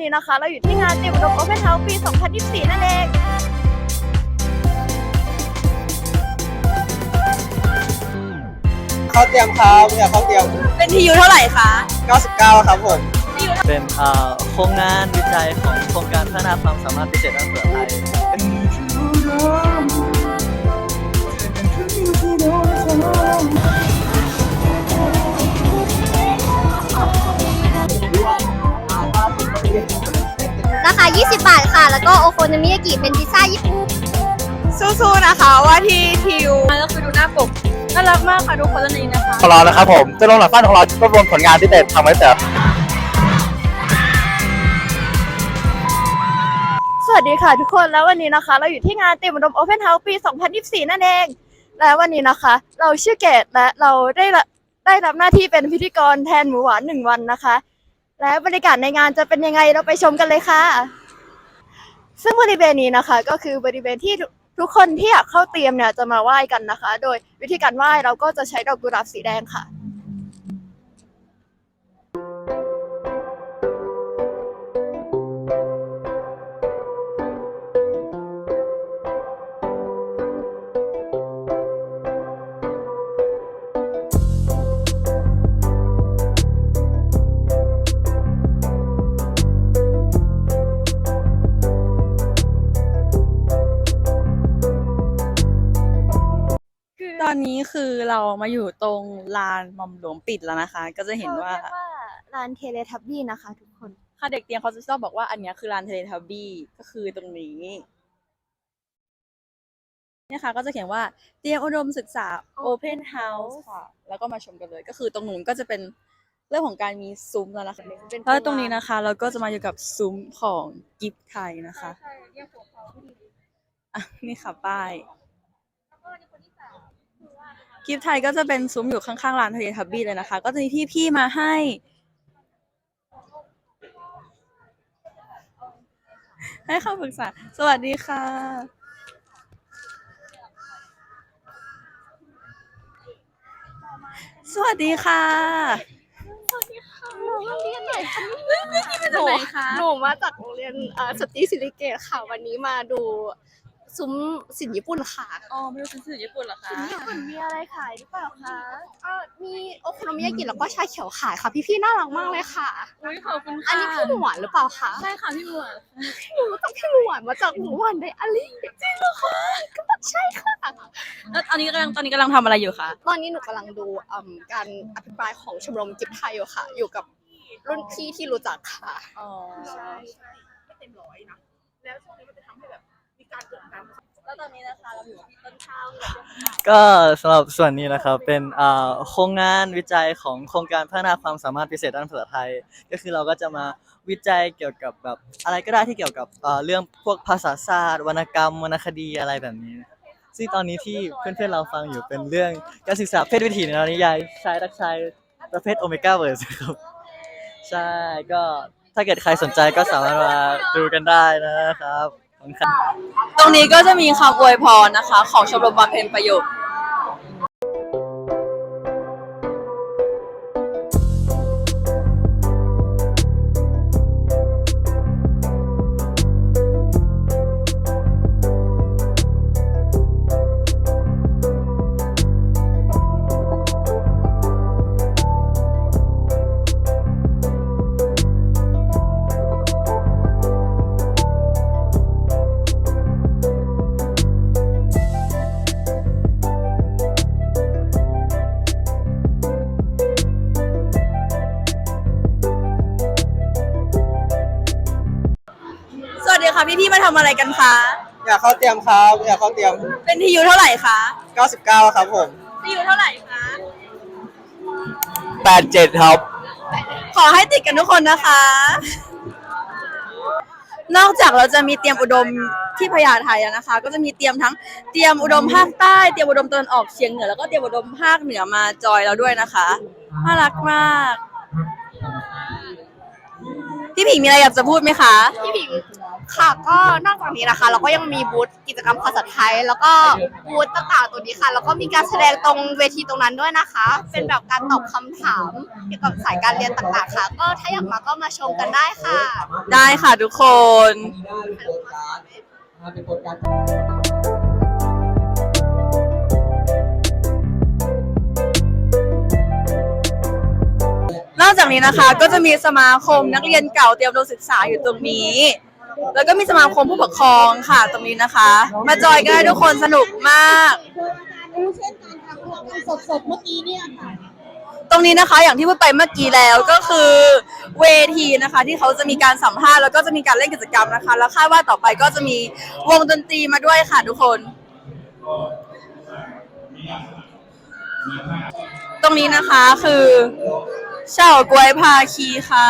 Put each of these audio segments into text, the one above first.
นี้นะคะ เราอยู่ที่งานเตรียมอุดมโอเพนเฮาส์ปี 2024 นั่นเองเข้าเตรียมครับเนี่ยเข้าเตรียม เป็นทียูเท่าไหร่คะ 99 ครับผมเป็นเอ่อโครงงานวิจัยของโครงการพัฒนาความสามารถพิเศษด้านภาษาไทย ราคา 20 บาทค่ะ แล้วก็โอโคโนมิยากิเป็นพิซซ่าญี่ปุ่น สู้ๆนะคะว่าที่ทียูก็คือดูหน้าปกน่ารักมากค่ะทุกคนเลยนะคะของเรานะครับผมจะลงหลักสั้นของเรารวบรวมผลงานที่เด็ดทำไว้แต่สวัสดีค่ะทุกคนแล้ววันนี้นะคะ เราอยู่ที่งานเตรียมอุดมโอเพนเฮาส์ปี 2024 นั่นเอง และวันนี้นะคะ เราชื่อเกดและเราได้รับได้รับหน้าที่เป็นพิธีกรแทนหมูหวานหนึ่งวันนะคะ และบรรยากาศในงานจะเป็นยังไงเราไปชมกันเลยค่ะ ซึ่งบริเวณนี้นะคะ ก็คือบริเวณที่ทุกทุกคนที่อยากเข้าเตรียมเนี่ยจะมาไหว้กันนะคะ โดยวิธีการไหว้เราก็จะใช้ดอกกุหลาบสีแดงค่ะ เรามาอยู่ตรงลานหมอมหลวงปิดแล้วนะคะ ก็จะเห็นว่าเรียกว่าร้านเทเลทับบี้นะคะ ทุกคน ค่ะเด็กเตรียมเขาจะชอบบอกว่าอันเนี้ยคือลานเทเลทับบี้ก็คือตรงนี้เนี่ยค่ะก็จะเขียนว่าเตรียมอุดมศึกษา Open House ค่ะ แล้วก็มาชมกันเลย ก็คือตรงนู้นก็จะเป็นเรื่องของการมีซุ้มแล้วนะคะเป็นแล้วตรงนี้นะคะ เราก็จะมาอยู่กับซุ้มของกิฟต์ไทยนะคะอะนี่ค่ะป้ายกิ ฟต์ไทยก็จะเป็นซุ้มอยู่ข้างๆร้านทะเลทับบี้เลยนะคะ ก็จะมีพี่ๆมาให้ ให้คำปรึกษา สวัสดีค่ะ สวัสดีค่ะหนูไหนคะหนูมาจากโรงเรียนเอ่อสตรีศิริเกตค่ะ วันนี้มาดู ซุ้มสินญี่ปุ่นค่ะอ๋อไม่รู้สื่อญี่ปุ่นเหรอคะ ญี่ปุ่นมีอะไรขายหรือเปล่าคะเอ่อมีโอโคโนมิยากิแล้วก็ชาเขียวขายค่ะ พี่ๆน่ารักมากเลยค่ะ อุ้ยขอบคุณอันค่ะนี้พี่หมูหวานหรือเปล่าคะใช่ค่ะพี่หมวดหนูรู้จักพี่หมูหวานมาจากหมูหวานไดอารี่จริงเหรอคะก็ใช่ค่ะ แล้วตอนนี้กำลังตอนนี้กำลังทำอะไรอยู่คะ ตอนนี้หนูกำลังดูอืมการอภิปรายของชมรมกิฟต์ไทยอยู่ค่ะ อยู่กับรุ่นพี่ที่รู้จักค่ะ อ๋อแล้ว ตอนนี้นะคะเราอยู่ที่ต้นข้าวก็สำหรับส่วนนี้นะครับเป็นอ่อโครงงานวิจัยของโครงการพัฒนาความสามารถพิเศษด้านภาษาไทย ก็คือเราก็จะมาวิจัยเกี่ยวกับแบบอะไรก็ได้ที่เกี่ยวกับเอ่อเรื่องพวกภาษาศาสตร์วรรณกรรมวรรณคดีอะไรแบบนี้ ซึ่งตอนนี้ที่เพื่อนๆเราฟังอยู่เป็นเรื่องการศึกษาเพศวิถีในนวนิยายชายรักชายประเภทโอเมก้าเวิร์สครับใช่ก็ถ้าเกิดใครสนใจก็สามารถมาดูกันได้นะครับ ตรงนี้ก็จะมีคำอวยพรนะคะ ของชมรมบำเพ็ญประโยชน์ ทำอะไรกันคะ อยากเข้าเตรียมครับ อยากเข้าเตรียม เป็นทียูเท่าไหร่คะ99 ครับผม ทียูเท่าไหร่คะ87ครับ ขอให้ติดกันทุกคนนะคะ นอกจากเราจะมีเตรียมอุดมที่พญาไทแล้วนะคะ ก็จะมีเตรียมทั้งเตรียมอุดมภาคใต้ เตรียมอุดมตะวันออกเฉียงเหนือ แล้วก็เตรียมอุดมภาคเหนือมาจอยเราด้วยนะคะ น่ารักมาก พี่ผิงมีอะไรอยากจะพูดไหมคะ พี่ผิง ค่ะก็นอกจากนี้นะคะ เราก็ยังมีบูธกิจกรรมภาษาไทย แล้วก็บูธต่างๆตัวนี้ค่ะ แล้วก็มีการแสดงตรงเวทีตรงนั้นด้วยนะคะ เป็นแบบการตอบคำถามเกี่ยวกับสายการเรียนต่างๆค่ะ ก็ถ้าอยากมาก็มาชมกันได้ค่ะ ได้ค่ะทุกคนนอกจากนี้นะคะก็จะมีสมาคมนักเรียนเก่าเตรียมตัวศึกษาอยู่ตรงนี้ แล้วก็มีสมาคมผู้ปกครองค่ะ ตรงนี้นะคะ มาจอยกันได้ทุกคนสนุกมากตรงนี้นะคะอย่างที่พูดไปเมื่อกี้แล้วก็คือเวทีนะคะ ที่เขาจะมีการสัมภาษณ์แล้วก็จะมีการเล่นกิจกรรมนะคะ แล้วคาดว่าต่อไปก็จะมีวงดนตรีมาด้วยค่ะทุกคน ตรงนี้นะคะคือเฉากวยพาคีค่ะ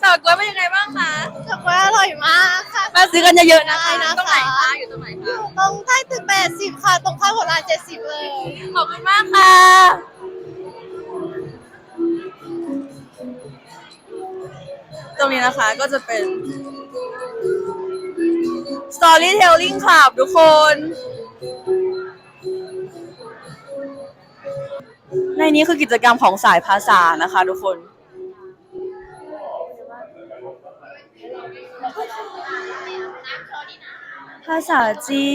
เฉากล้วยเป็นยังไงบ้างคะเฉาก๊วยอร่อยมากค่ะมาซื้อกันเยอะๆนะคะได้นะคะตรงไหนคะอยู่ตรงไหนคะตรงใต้ตึกแปดสิบค่ะ ตรงข้ามโบราณเจ็ดสิบเลย ขอบคุณมากค่ะตรงนี้นะคะก็จะเป็น Storytelling Club ทุกคน ในนี้คือกิจกรรมของสายภาษานะคะทุกคน ภาษาจี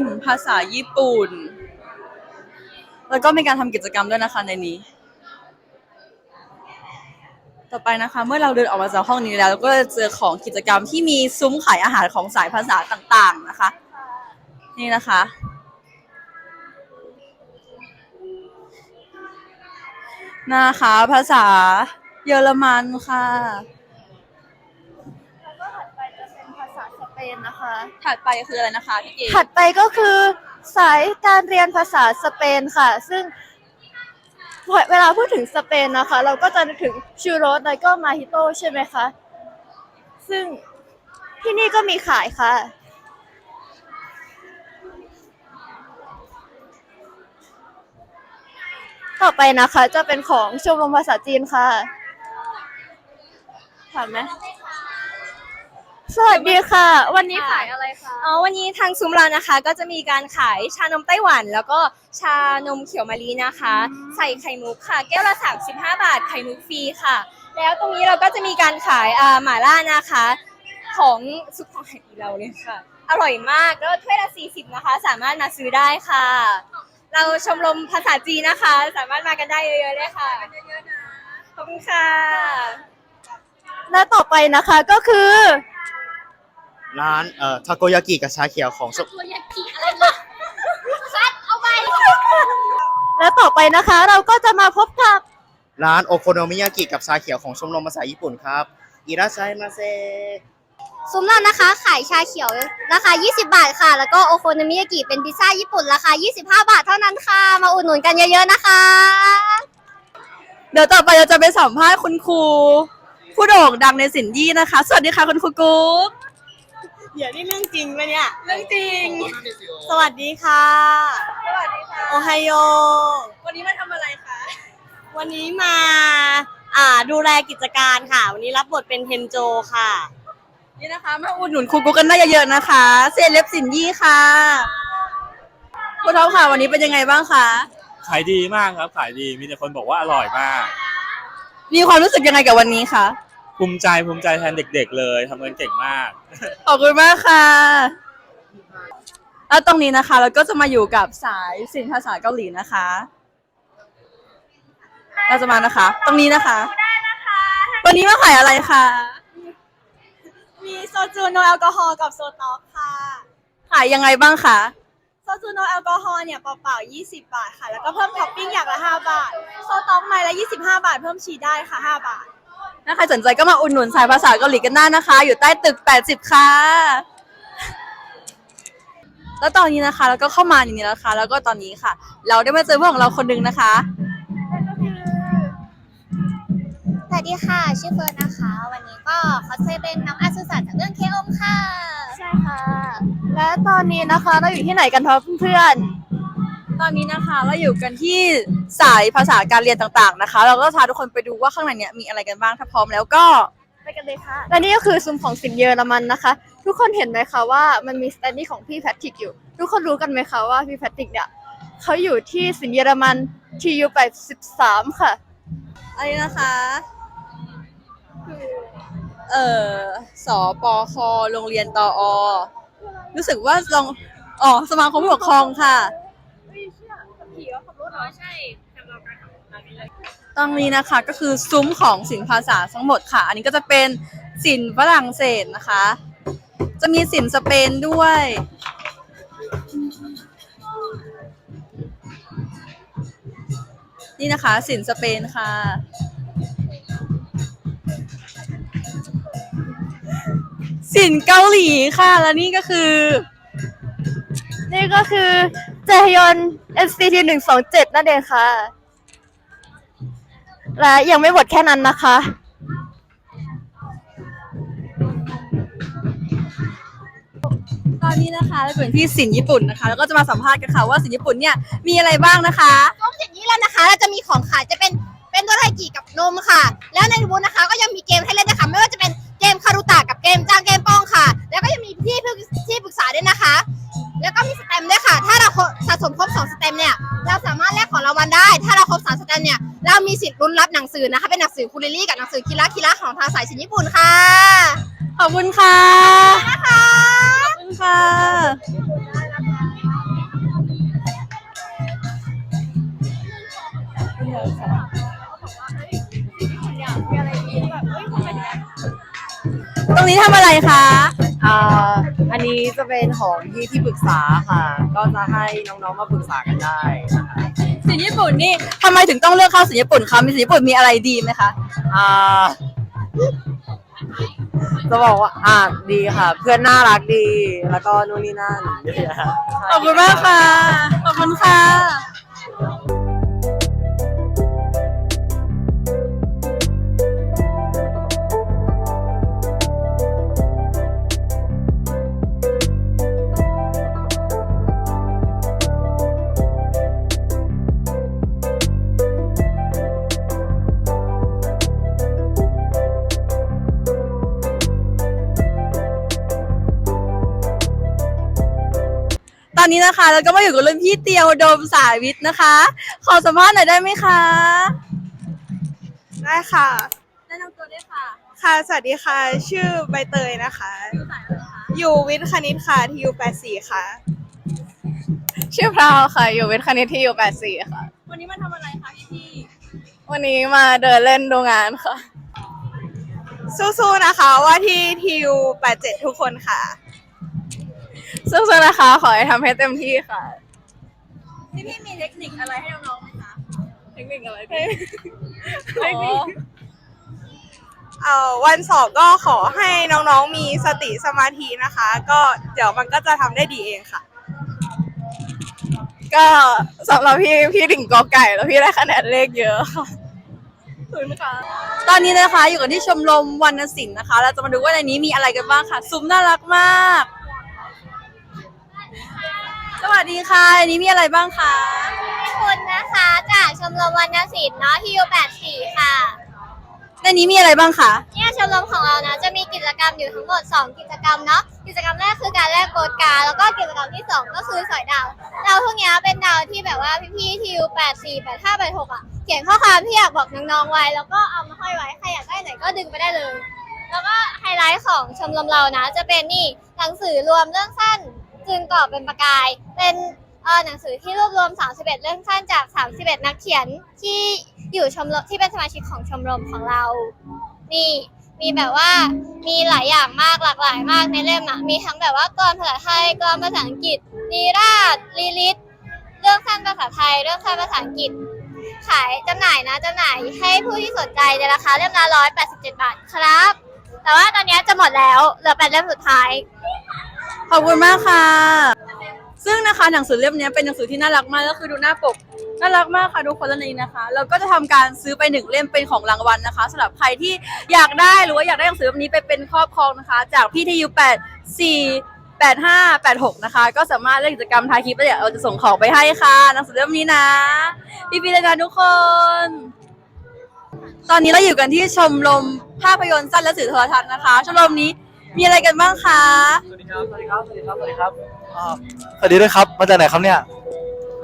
น ภาษาญี่ปุ่น แล้วก็มีการทำกิจกรรมด้วยนะคะในนี้ ต่อไปนะคะ เมื่อเราเดินออกมาจากห้องนี้แล้วเราก็จะเจอของกิจกรรมที่มีซุ้มขายอาหารของสายภาษาต่างๆนะคะ นี่นะคะนะคะภาษาเยอรมันค่ะ นนะคะ ถัดไปคืออะไรนะคะพี่เก๋ถัดไปก็คือสายการเรียนภาษาสเปนค่ะ ซึ่งเวลาพูดถึงสเปนนะคะ เราก็จะนึกถึงชูโรสแล้วก็มาฮิโตใช่ไหมคะซึ่งที่นี่ก็มีขายค่ะ ต่อไปนะคะจะเป็นของชมรมภาษาจีนค่ะถามไหม สวัสดีค่ะ วันนี้ขายอะไรคะอ๋อวันนี้ทางซุ้มเรานะคะ ก็จะมีการขายชานมไต้หวัน แล้วก็ชานมเขียวมะลินะคะ ใส่ไข่มุกค่ะ แก้วละ35บาทไข่มุกฟรีค่ะ แล้วตรงนี้เราก็จะมีการขายอ่าหม่าล่านะคะ ของซุปของไหดีเราเลยค่ะ อร่อยมากแล้วถ้วยละ40นะคะ สามารถมาซื้อได้ค่ะ เราชมรมภาษาจีนนะคะ สามารถมากันได้เยอะๆเลยค่ะขอบคุณค่ะและต่อไปนะคะก็คือ ร้านเอ่อทาโกยากิกับชาเขียวของชมและต่อไปนะคะ เราก็จะมาพบกับร้านโอโคโนมิยากิกับชาเขียวของชมรมภาษาญี่ปุ่นครับอิราชัยมาเซซุ้มเรานะคะ ขายชาเขียวราคา 20 บาทค่ะ แล้วก็โอโคโนมิยากิเป็นพิซซ่าญี่ปุ่นราคา 25 บาทเท่านั้นค่ะ มาอุดหนุนกันเยอะๆนะคะ เดี๋ยวต่อไปเราจะไปสัมภาษณ์คุณครูผู้โด่งดังในสินยี่นะคะ สวัสดีค่ะคุณครูกุ๊ก เดี๋ยวนี่เรื่องจริงไหมเนี่ย เรื่องจริง สวัสดีค่ะ สวัสดีค่ะ โอไฮโอ วันนี้มาทำอะไรคะ วันนี้มา อ่า ดูแลกิจการค่ะ วันนี้รับบทเป็นเทนโจค่ะ นี่นะคะ มาอุดหนุนครูกุ๊กกันได้เยอะๆนะคะ เซเลบสินยี่ค่ะคุณท็อปค่ะ วันนี้เป็นยังไงบ้างคะ ขายดีมากครับ ขายดี มีแต่คนบอกว่าอร่อยมาก มีความรู้สึกยังไงกับวันนี้คะ ภูมิใจภูมิใจแทนเด็ก ๆ เลยทำกันเก่งมาก ขอบคุณมากค่ะ แล้วตรงนี้นะคะ เราก็จะมาอยู่กับสายสินภาษาเกาหลีนะคะ เราจะมานะคะ ตรงนี้นะคะวันนี้มาขายอะไรคะมีโซจูโนแอลกอฮอล์กับโซต็อกค่ะ ขายยังไงบ้างคะโซจูโนแอลกอฮอล์เนี่ยเปล่าๆ 20 บาทค่ะ แล้วก็เพิ่มท็อปปิ้งอย่างละ 5 บาท โซต็อกไม้ละ 25 บาท เพิ่มชีสได้ค่ะ 5 บาท ถ้าใครสนใจก็มาอุดหนุนสายภาษาเกาหลีกันได้นะคะ อยู่ใต้ตึก 80 ค่ะ แล้วตอนนี้นะคะแล้วก็เข้ามาอย่างนี้แล้วค่ะ แล้วก็ตอนนี้ค่ะ เราได้มาเจอเพื่อนของเราคนหนึ่งนะคะสวัสดีค่ะ ชื่อเฟิร์นนะคะ วันนี้ก็คอสเพลย์เป็นน้องอาสุสันจากเรื่องเคอมค่ะ ใช่ค่ะ และตอนนี้นะคะเราอยู่ที่ไหนกันคะเพื่อน ตอนนี้นะคะเราอยู่กันที่สายภาษาการเรียนต่างๆนะคะ เราก็พาทุกคนไปดูว่าข้างในเนี้ยมีอะไรกันบ้างถ้าพร้อมแล้วก็ๆไปกันเลยค่ะและนี่ก็คือซุ้มของสินเยอรมันนะคะ ทุกคนเห็นไหมคะว่ามันมีสแตนดี้ของพี่แพทริกอยู่ ทุกคนรู้กันไหมคะว่าพี่แพทริกเนี่ยเขาอยู่ที่สินเยอรมัน TU 83ค่ะอันนี้นะคะเอ่อสปคโรงเรียนตออรู้สึกว่าลองอ๋อสมาคมผู้ปกครองค่ะ ตรงนี้นะคะก็คือซุ้มของสินภาษาทั้งหมดค่ะ อันนี้ก็จะเป็นสินฝรั่งเศสนะคะ จะมีสินสเปนด้วย นี่นะคะสินสเปนค่ะ สินเกาหลีค่ะ และนี่ก็คือ นี่ก็คือ เจยอน NCT 127นั่นเองค่ะ และยังไม่หมดแค่นั้นนะคะ ตอนนี้นะคะเราอยู่ที่สินญี่ปุ่นนะคะ แล้วก็จะมาสัมภาษณ์กันค่ะว่าสินญี่ปุ่นเนี่ยมีอะไรบ้างนะคะก็อย่างนี้แล้วนะคะ เราจะมีของขายจะเป็นเป็นโดราเอกิกับนมค่ะ แล้วในบูธนะคะก็ยังมีเกมให้ สือนะคะ เป็นหนังสือคูเรลี่กับหนังสือคิระคิระของทางสายสินญี่ปุ่นค่ะ ขอบคุณค่ะ นะคะขอบคุณค่ะ ตรงนี้ทำอะไรคะอ่า อันนี้จะเป็นของที่ที่ปรึกษาค่ะ ก็จะให้น้องๆมาปรึกษากันได้นะคะสินญี่ปุ่นนี่ทำไมถึงต้องเลือกเข้าสินญี่ปุ่นคะมีสินญี่ปุ่นมีอะไรดีไหมคะอ่าจะบอกว่าอ่าดีค่ะ เพื่อนน่ารักดี แล้วก็นู่นนี่นั่นขอบคุณมากค่ะขอบคุณค่ะ อนนี้นะคะเราก็มาอยู่กับรุ่นพี่เตียวโดมสายวิทย์นะคะ ขอสัมภาษณ์หน่อยได้ไหมคะ ได้ค่ะ แนะนำตัวด้วยค่ะค่ะ สวัสดีค่ะ ชื่อใบเตยนะคะ อยู่วิทย์คณิตค่ะที่อยู่84ค่ะ ชื่อพราวค่ะ อยู่วิทย์คณิตที่อยู่84ค่ะ วันนี้มาทำอะไรคะพี่พี่วันนี้มาเดินเล่นดูงานค่ะ สู้ๆนะคะว่าที่ทีว87ทุกคนค่ะ สู้ๆนะคะ ขอให้ทำให้เต็มที่ค่ะ พี่พี่มีเทคนิคอะไรให้น้องๆไหมคะเทคนิคอะไรเทคนิคเอ่อวันสอบก็ขอให้น้องๆมีสติสมาธินะคะ ก็เดี๋ยวมันก็จะทำได้ดีเองค่ะ ก็สำหรับพี่พี่ถึงกอไก่แล้วพี่ได้คะแนนเลขเยอะค่ะขอบคุณค่ะตอนนี้นะคะอยู่กันที่ชมรมวรรณศิลป์นะคะ เราจะมาดูว่าในนี้มีอะไรกันบ้างค่ะ ซุ้มน่ารักมาก สวัสดีค่ะในนี้มีอะไรบ้างคะคุณนะคะจากชมรมวรรณศิลป์เนาะ TU 84 ค่ะ ในนี้มีอะไรบ้างคะเนี่ยชมรมของเรานะจะมีกิจกรรมอยู่ทั้งหมด 2 กิจกรรมเนาะกิจกรรมแรกคือการแลกโปสการ์ดแล้วก็กิจกรรมที่ 2 ก็คือสอยดาวดาวพวกเนี้ยเป็นดาวที่แบบว่าพี่ๆ TU 84 85 86อะเขียนข้อความที่อยากบอกน้องๆไว้ แล้วก็เอามาห้อยไว้ใครอยากได้ไหนก็ดึงไปได้เลย แล้วก็ไฮไลท์ของชมรมเรานะ จะเป็นนี่หนังสือรวมเรื่องสั้น จึงก่อเป็นประกาย เป็นเออหนังสือที่รวบรวม 31 เรื่องสั้นจาก 31 นักเขียนที่อยู่ชมรมที่เป็นสมาชิกของชมรมของเรา นี่มีแบบว่ามีหลายอย่างมากหลากหลายมากในเล่มอะมีทั้งแบบว่ากลอนภาษาไทยกลอนภาษาอังกฤษนีราชลีลิตเรื่องสั้นภาษาไทย เรื่องสั้นภาษาอังกฤษ ขายจำหน่ายนะจำหน่ายให้ผู้ที่สนใจในราคาเล่มละ187 บาทครับ แต่ว่าตอนนี้จะหมดแล้วเหลือแปดเล่มสุดท้าย ขอบคุณมากค่ะ ซึ่งนะคะหนังสือเล่มนี้เป็นหนังสือที่น่ารักมากก็คือดูหน้าปกน่ารักมากค่ะทุกคนแล้วนี้นะคะเราก็จะทำการซื้อไปหนึ่งเล่มเป็นของรางวัลนะคะสำหรับใครที่อยากได้หรือว่าอยากได้หนังสือเล่มนี้ไปเป็นครอบครองนะคะ จากพี่ที่ยูแปดสี่แปดห้าแปดหกนะคะ ก็สามารถเล่นกิจกรรมทายคลิปแล้วเดี๋ยวเราจะส่งของไปให้ค่ะหนังสือเล่มนี้นะพี่ๆเลยนะทุกคน ตอนนี้เราอยู่กันที่ชมรมภาพยนตร์สั้นและสื่อโทรทัศน์นะคะ ชมรมนี้ มีอะไรกันบ้างคะ สวัสดีครับ สวัสดีครับ สวัสดีครับ สวัสดีครับอ่าสวัสดีด้วยครับ มาจากไหนครับเนี่ย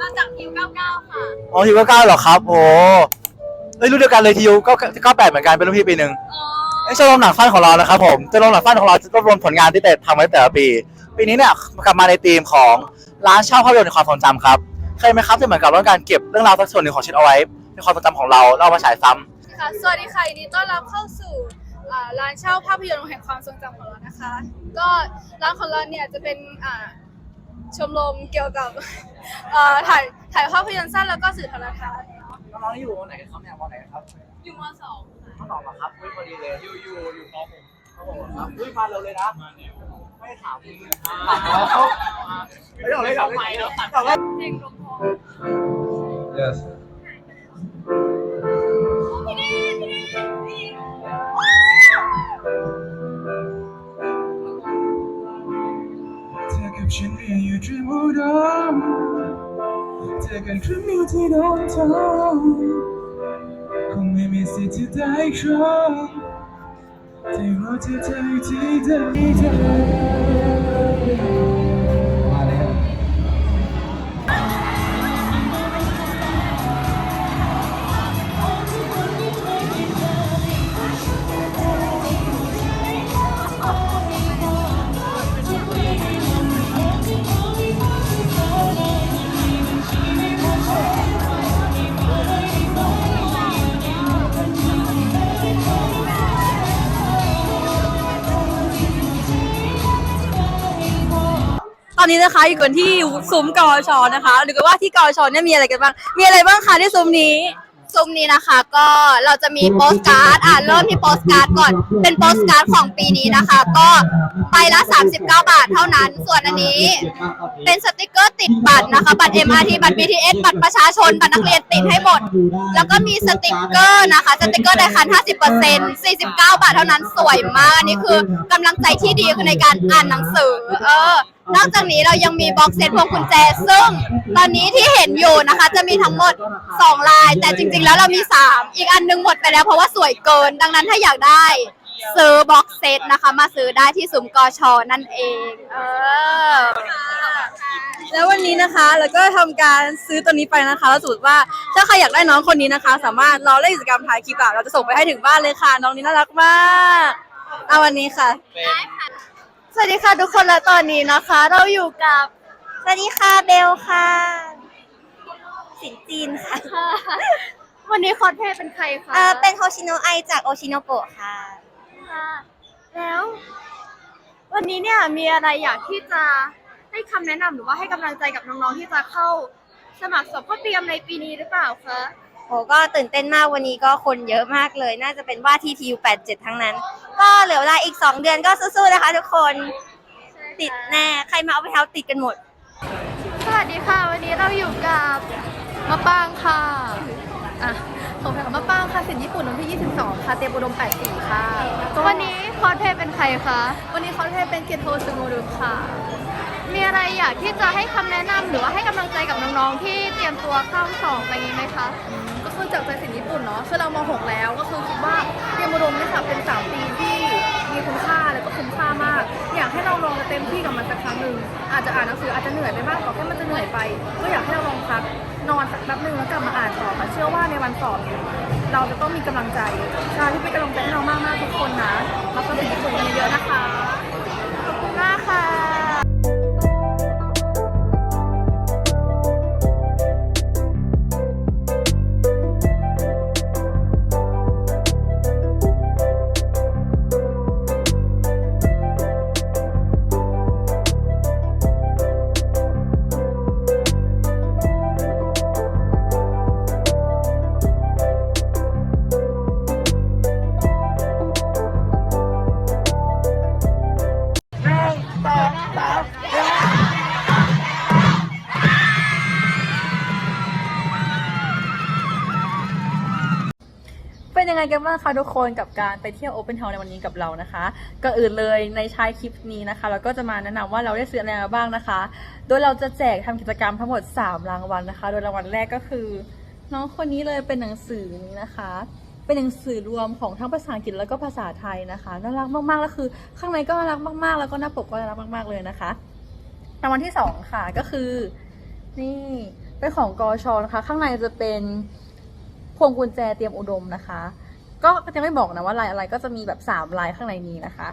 มาจากคิว99 ค่ะ อ๋อทีวเก้าเหรอครับ โอ้เอ้ยรุ่นเดียวกันเลยทีวเก้าเก้าแปดเหมือนกันเป็นรุ่นพี่ปีหนึ่งไอ้ชมรมหนังสั้นของเรานะครับผมชมรมหนังสั้นของเราจะรวบรวมผลงานที่แต่ทำมาแต่ละปี ปีนี้เนี่ยกลับมาในธีมของร้านเช่าภาพยนตร์ในความทรงจำครับ เคยไหมครับที่เหมือนกับเรื่องการเก็บเรื่องราวสักส่วนหนึ่งของชีวิตเอาไว้ในความทรงจำของเราแล้วเอามาฉายซ้ำค่ะ สวัสดีค่ะยินดีต้อนรับเข้าสู่ อ่าร้านเช่าภาพยนตร์แห่งความทรงจำของเรานะคะ ก็ร้านของเราเนี่ยจะเป็นอ่าชมรมเกี่ยวกับอ่าถ่ายถ่ายภาพยนตร์สั้นแล้วก็สื่อโทรทัศน์น้องๆอยู่วันไหนครับเนี่ยวันไหนครับอยู่มสองข้าวหอมเหรอครับอุ้ยพอดีเลยอยู่อยู่อยู่ครับผมครับผมครับอุ้ยมาเร็วเลยนะไม่ถามคุณถามแล้วไม่ต้องเลยถามไม่ถามว่า Yes. Take 知不懂，在感知你的动痛，空妹妹写字太重，在我记得记得。 อนนี้นะคะอยู่กันที่ซุ้มกอชอนะคะหรือว่าที่กอชอเนี่ยมีอะไรกันบ้าง มีอะไรบ้างคะที่ซุ้มนี้ซุ้มนี้นะคะก็เราจะมีโปสการ์ดอ่าเริ่มที่โปสการ์ดก่อน เป็นโปสการ์ดของปีนี้นะคะ ก็ใบละ 39 บาทเท่านั้น ส่วนอันนี้ เป็นสติกเกอร์ติดบัตรนะคะ บัตร MRT บัตร BTS บัตรประชาชนบัตรนักเรียนติดให้หมด แล้วก็มีสติกเกอร์นะคะ สติกเกอร์ไดคัน 50% 49 บาทเท่านั้นสวยมากอันนี้คือกำลังใจที่ดีในการอ่านหนังสือ เออ นอกจากนี้เรายังมีบ็อกเซตพวงกุญแจ ซึ่งตอนนี้ที่เห็นอยู่นะคะ จะมีทั้งหมด 2 ลาย แต่จริง ๆ แล้วเรามี 3 อีกอันหนึงหมดไปแล้วเพราะว่าสวยเกิน ดังนั้นถ้าอยากได้ซื้อบ็อกเซตนะคะ มาซื้อได้ที่ซุ้มกอชอนั่นเอง เออ แล้ววันนี้นะคะเราก็ทำการซื้อตัวนี้ไปนะคะแล้วสมมติว่าถ้าใครอยากได้น้องคนนี้นะคะ สามารถรอเล่นกิจกรรมถ่ายคลิปอะเราจะส่งไปให้ถึงบ้านเลยค่ะ น้องนี้น่ารักมากเอาวันนี้ค่ะ สวัสดีค่ะทุกคนและตอนนี้นะคะ เราอยู่กับสวัสดีค่ะเบลค่ะ สินจีนค่ะวันนี้คอสเพลย์เป็นใครคะเอ่อเป็นโฮชิโนไอจากโอชิโนโกะค่ะ ค่ะ แล้ว วันนี้เนี่ยมีอะไรอยากที่จะให้คำแนะนำหรือว่าให้กำลังใจกับน้องๆที่จะเข้าสมัครสอบเข้าเตรียมในปีนี้หรือเปล่าคะโหก็ตื่นเต้นมากวันนี้ก็คนเยอะมากเลย น่าจะเป็นว่าที่ทีว87 ทั้งนั้น ก็เหลือเวลาอีก 2 เดือนก็สู้ๆนะคะทุกคนติดแน่ ใครมาเอาไปเท้าติดกันหมด สวัสดีค่ะ วันนี้เราอยู่กับมะปางค่ะอะผมเป็นมะปางค่ะสินญี่ปุ่นวันที่ 22 ค่ะเตรียมอุดม 84 ค่ะ วันนี้คอสเพลย์เป็นใครคะ วันนี้คอสเพลย์เป็นเกโทซึโมรุค่ะ มีอะไรอยากที่จะให้คำแนะนำหรือว่าให้กำลังใจกับน้องๆที่เตรียมตัวเข้าสอบไปนี้ไหมคะ ก็คือจากใจสินญี่ปุ่นเนาะคือเราม .6 แล้วก็คือคิดว่า เต็มที่กับมันสักครั้งหนึ่งอาจจะอ่านหนังสืออาจจะเหนื่อยไปบ้างแต่แค่มันจะเหนื่อยไป ก็อยากให้เราลองพักนอนสักแป๊บหนึ่งแล้วกลับมาอ่านต่อค่ะเชื่อว่าในวันสอบเนี่ยเราจะต้องมีกำลังใจใช่ที่เป็นกำลังใจให้เรามากๆทุกคนนะมาเข้าสินญี่ปุ่นกันเยอะๆนะคะ นยังไงกันบ้างคะทุกคนกับการไปเที่ยว Open House ในวันนี้กับเรานะคะก่อนอื่นเลยในท้ายคลิปนี้นะคะ เราก็จะมาแนะนำว่าเราได้ซื้ออะไรมาบ้างนะคะ โดยเราจะแจกทำกิจกรรมทั้งหมด 3 รางวัลนะคะ โดยรางวัลแรกก็คือ น้องคนนี้เลยเป็นหนังสือนี้นะคะ เป็นหนังสือรวมของทั้งภาษาอังกฤษแล้วก็ภาษาไทยนะคะน่ารักมากๆแล้วคือ ข้างในก็น่ารักมากๆ แล้วก็หน้าปกก็น่ารักมาก ๆเลยนะคะรางวัลที่สองค่ะก็คือ นี่เป็นของกอชอนะคะ ข้างในจะเป็นพวงกุญแจเตรียมอุดมนะคะ ก็จะไม่บอกนะว่าลายอะไรก็จะมีแบบสามลายข้างในนี้นะคะ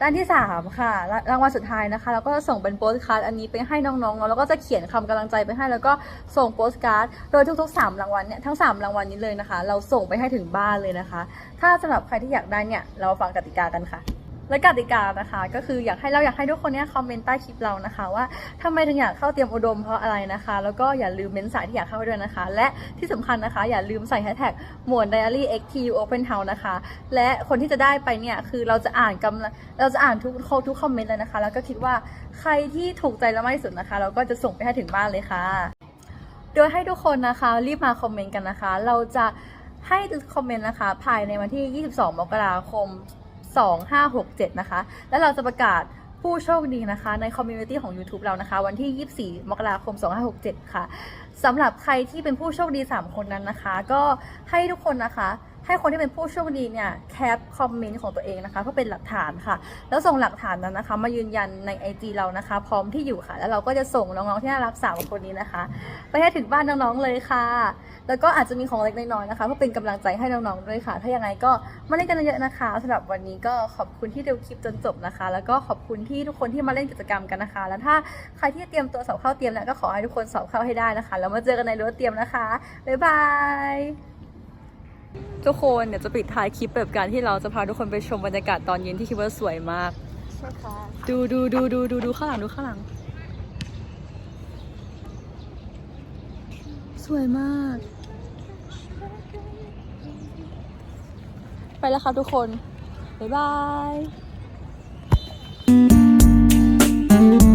ด้านที่สามค่ะ รางวัลสุดท้ายนะคะเราก็จะส่งเป็นโปสการ์ดอันนี้ไปให้น้องๆเนาแล้วก็จะเขียนคำกำลังใจไปให้ แล้วก็ส่งโปสการ์ดโดยทุกๆสามรางวัลเนี่ยทั้งสามรางวัลนี้เลยนะคะ เราส่งไปให้ถึงบ้านเลยนะคะ ถ้าสำหรับใครที่อยากได้เนี่ยเราฟังกติกากันค่ะ และกติกานะคะ ก็คืออยากให้เราอยากให้ทุกคนเนี่ยคอมเมนต์ใต้คลิปเรานะคะ ว่าทำไมถึงอยากเข้าเตรียมอุดมเพราะอะไรนะคะ แล้วก็อย่าลืมเม้นสายที่อยากเข้าด้วยนะคะ และที่สำคัญนะคะ อย่าลืมใส่แฮชแท็กหมวด diary xtu open house นะคะ และคนที่จะได้ไปเนี่ยคือเราจะอ่านกำเราจะอ่านทุกทุกคอมเมนต์เลยนะคะ แล้วก็คิดว่าใครที่ถูกใจเรามากที่สุดนะคะ เราก็จะส่งไปให้ถึงบ้านเลยค่ะ โดยให้ทุกคนนะคะรีบมาคอมเมนต์กันนะคะ เราจะให้คอมเมนต์นะคะ ภายในวันที่ 22 มกราคม 2567 นะคะ แล้วเราจะประกาศผู้โชคดีนะคะ ในคอมมูนิตี้ของ YouTube เรานะคะ วันที่ 24 มกราคม 2567 ค่ะสำหรับใครที่เป็นผู้โชคดี 3 คนนั้นนะคะ ก็ให้ทุกคนนะคะ ให้คนที่เป็นผู้โชคดีเนี่ยแคปคอมเมนต์ของตัวเองนะคะเพื่อเป็นหลักฐานค่ะ แล้วส่งหลักฐานนั้นนะคะ มายืนยันใน IG เรานะคะ พร้อมที่อยู่ค่ะ แล้วเราก็จะส่งน้องๆที่น่ารักสามคนนี้นะคะ ไปให้ถึงบ้านน้องๆเลยค่ะ แล้วก็อาจจะมีของเล็กน้อยๆนะคะเพื่อเป็นกำลังใจให้น้องๆด้วยค่ะ ถ้ายังไงก็มาเล่นกันเยอะนะคะสำหรับวันนี้ก็ขอบคุณที่ดูคลิปจนจบนะคะ แล้วก็ขอบคุณที่ทุกคนที่มาเล่นกิจกรรมกันนะคะ แล้วถ้าใครที่เตรียมตัวสอบเข้าเตรียมเนี่ยก็ขอให้ทุกคนสอบเข้าให้ได้นะคะ แล้วมาเจอกันในรั้วเตรียมนะคะบ๊ายบาย ทุกคนเดี๋ยวจะปิดท้ายคลิปแบบการที่เราจะพาทุกคนไปชมบรรยากาศตอนเย็นที่คิดว่าสวยมาก ดูดูดูดูดูดูข้างหลังดูข้างหลัง สวยมาก ไปแล้วค่ะทุกคน บ๊ายบาย